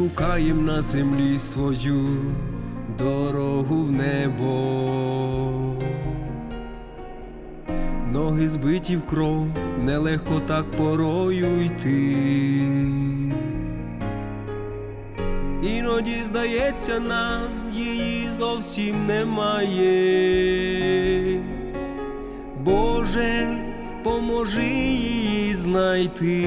шукаєм на землі свою дорогу в небо, ноги збиті в кров, нелегко так порою йти. Іноді здається нам, її зовсім немає. Боже, поможи її знайти,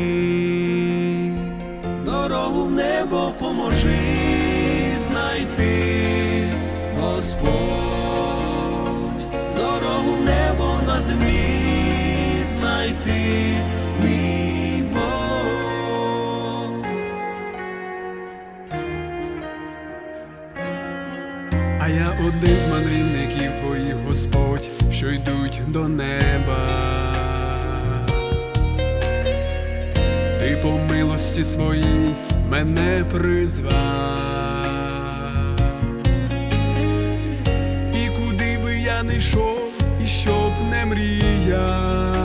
дорогу в небо поможи знайти, Господь, дорогу в небо на землі знайти, мій Бог. А я один з мандрівників твоїх, Господь, що йдуть до неба. По милості своїй мене призвав. І куди би я не йшов, і щоб не мріяв.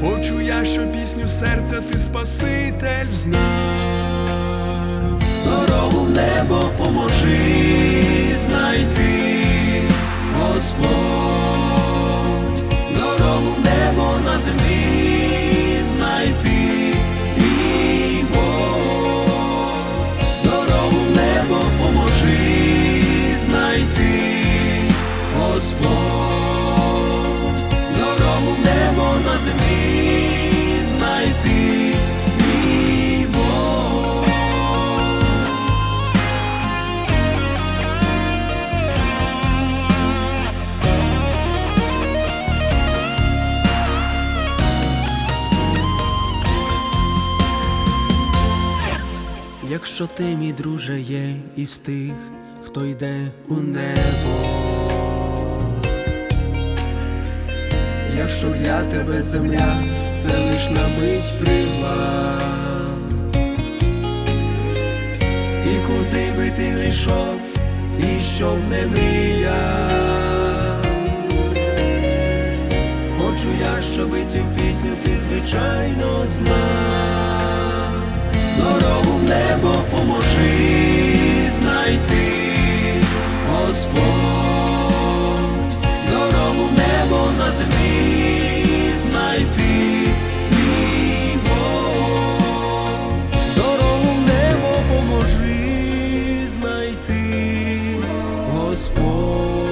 Хочу я, що пісню серця ти Спаситель знав. Дорогу в небо поможи землі знайти. Якщо ти, мій друже, є із тих, хто йде у небо, якщо для тебе земля, це лиш на мить пригла, і куди би ти не йшов, і що б не мріяв, хочу я, щоби цю пісню ти звичайно знав. Дорогу в небо Господь, дорогу